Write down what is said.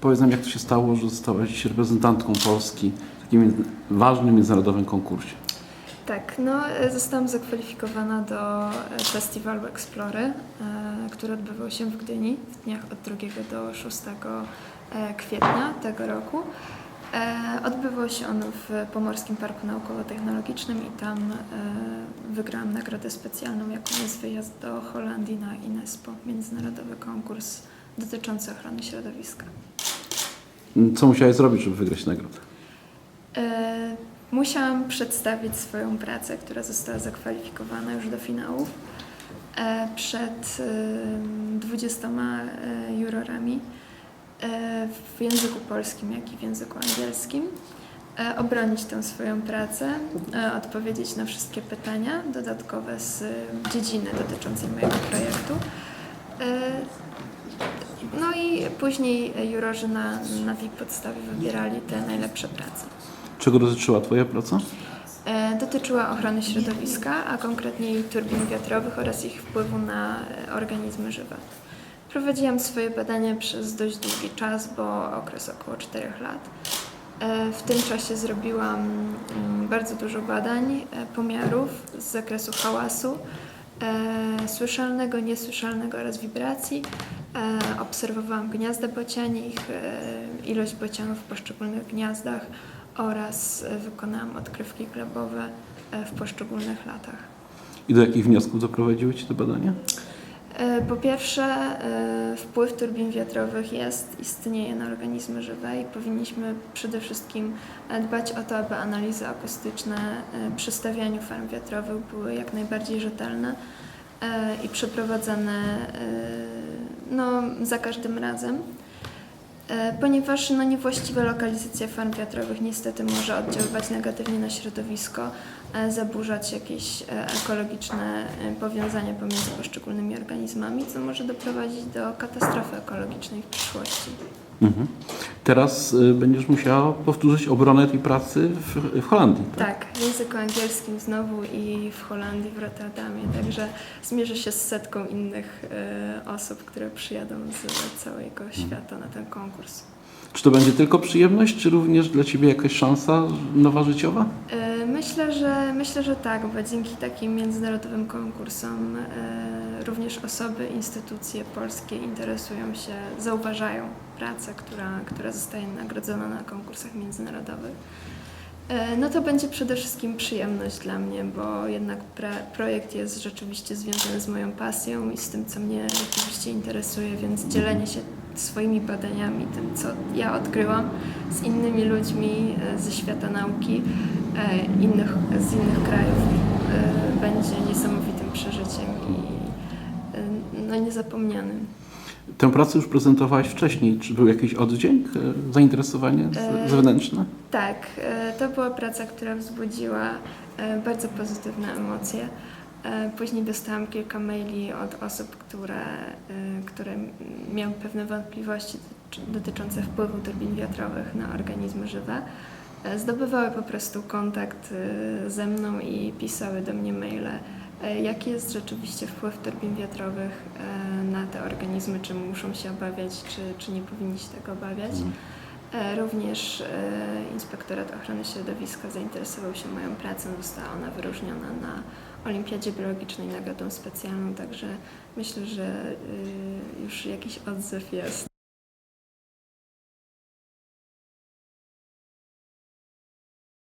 Powiedz nam, jak to się stało, że zostałaś reprezentantką Polski w takim ważnym międzynarodowym konkursie? Tak, no zostałam zakwalifikowana do e, festiwalu Explory, e, który odbywał się w Gdyni w dniach od 2 do 6 e, kwietnia tego roku. Odbywał się on w Pomorskim Parku Naukowo-Technologicznym i tam wygrałam nagrodę specjalną, jaką jest wyjazd do Holandii na INESPO, międzynarodowy konkurs dotyczący ochrony środowiska. Co musiałeś zrobić, żeby wygrać nagrodę? E, Musiałam przedstawić swoją pracę, która została zakwalifikowana już do finałów e, przed e, 20 e, jurorami e, w języku polskim, jak i w języku angielskim. E, Obronić tę swoją pracę, e, odpowiedzieć na wszystkie pytania dodatkowe z dziedziny dotyczącej mojego projektu. E, później jurorzy na, na tej podstawie wybierali te najlepsze prace. Czego dotyczyła Twoja praca? E, Dotyczyła ochrony środowiska, a konkretniej turbin wiatrowych oraz ich wpływu na e, organizmy żywe. Prowadziłam swoje badania przez dość długi czas, bo okres około 4 lat. E, W tym czasie zrobiłam mm, bardzo dużo badań, e, pomiarów z zakresu hałasu, e, słyszalnego, niesłyszalnego oraz wibracji. E, Obserwowałam gniazda bocianich, e, ilość bocianów w poszczególnych gniazdach oraz e, wykonałam odkrywki glebowe e, w poszczególnych latach. I do jakich wniosków doprowadziły Cię te badania? E, Po pierwsze, e, wpływ turbin wiatrowych jest, istnieje na organizmy żywe i powinniśmy przede wszystkim dbać o to, aby analizy akustyczne e, przy stawianiu farm wiatrowych były jak najbardziej rzetelne i przeprowadzane no, za każdym razem. E, Ponieważ no, niewłaściwa lokalizacja farm wiatrowych niestety może oddziaływać negatywnie na środowisko, e, zaburzać jakieś e, ekologiczne powiązania pomiędzy poszczególnymi organizmami, co może doprowadzić do katastrofy ekologicznej w przyszłości. Mhm. Teraz y, będziesz musiała powtórzyć obronę tej pracy w, w Holandii. Tak, w języku angielskim znowu i w Holandii, w Rotterdamie, także zmierzę się z setką innych e, osób, które przyjadą z całego świata na ten konkurs. Czy to będzie tylko przyjemność, czy również dla Ciebie jakaś szansa nowa życiowa? E, Myślę, że myślę, że tak, bo dzięki takim międzynarodowym konkursom e, również osoby, instytucje polskie interesują się, zauważają pracę, która, która zostaje nagrodzona na konkursach międzynarodowych. E, No to będzie przede wszystkim przyjemność dla mnie, bo jednak projekt jest rzeczywiście związany z moją pasją i z tym, co mnie rzeczywiście interesuje, więc dzielenie się swoimi badaniami, tym, co ja odkryłam z innymi ludźmi e, ze świata nauki, e, innych, z innych krajów, e, będzie niesamowitym przeżyciem i no, niezapomnianym. Tę pracę już prezentowałaś wcześniej. Czy był jakiś oddźwięk, zainteresowanie E, zewnętrzne? Tak, e, to była praca, która wzbudziła bardzo pozytywne emocje. E, Później dostałam kilka maili od osób, które, e, które miały pewne wątpliwości doty- dotyczące wpływu turbin wiatrowych na organizmy żywe. E, Zdobywały po prostu kontakt ze mną i pisały do mnie maile, jaki jest rzeczywiście wpływ turbin wiatrowych na te organizmy, czy muszą się obawiać, czy, czy nie powinni się tego obawiać. E, Również e, Inspektorat Ochrony Środowiska zainteresował się moją pracą. Została ona wyróżniona na Olimpiadzie Biologicznej nagrodą specjalną, także myślę, że y, już jakiś odzew jest.